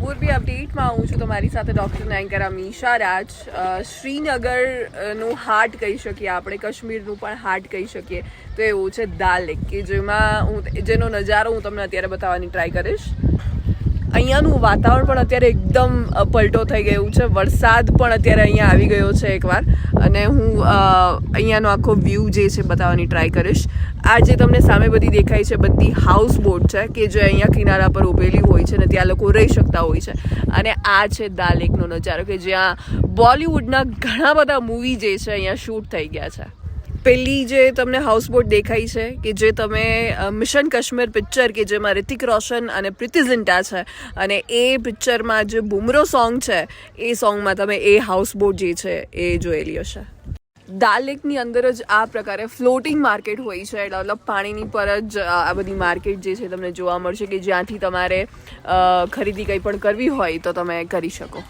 મોરબી અપડેટમાં હું છું તમારી સાથે ડૉક્ટર નાયકરા મીશા રાજ શ્રીનગરનું હાર્ટ કહી શકીએ આપણે, કાશ્મીરનું પણ હાર્ટ કહી શકીએ. તો એવું છે દાલ લેક કે જેમાં હું, જેનો નજારો હું તમને અત્યારે બતાવવાની ટ્રાય કરીશ. અહીંયાનું વાતાવરણ પણ અત્યારે એકદમ પલટો થઈ ગયું છે. વરસાદ પણ અત્યારે અહીંયા આવી ગયો છે એકવાર. અને હું અહીંયાનો આખો વ્યૂ જે છે બતાવવાની ટ્રાય કરીશ. આ જે તમને સામે બધી દેખાય છે બધી હાઉસ બોટ છે, કે જે અહીંયા કિનારા પર ઊભેલી હોય છે ને ત્યાં લોકો રહી શકતા હોય છે. અને આ છે દાલેકનો નજારો, કે જ્યાં બોલિવૂડના ઘણા બધા મૂવી જે છે અહીંયા શૂટ થઈ ગયા છે. પેલી જે તમને હાઉસબોટ દેખાઈ છે, કે જે તમે મિશન કાશ્મીર પિક્ચર કે જેમાં રિતિક રોશન અને પ્રીતિ ઝિન્ટા છે, અને એ પિક્ચરમાં જે બુમરો સોંગ છે, એ સોંગમાં તમે એ હાઉસબોટ જે છે, એ જોયેલી હશે દાલ લેકની અંદર જ આ પ્રકારે ફ્લોટિંગ માર્કેટ હોય છે, એટલે મતલબ પાણીની પર જ આ બધી માર્કેટ જે છે તમને જોવા મળશે કે જ્યાંથી તમારે ખરીદી કંઈ પણ કરવી હોય તો તમે કરી શકો.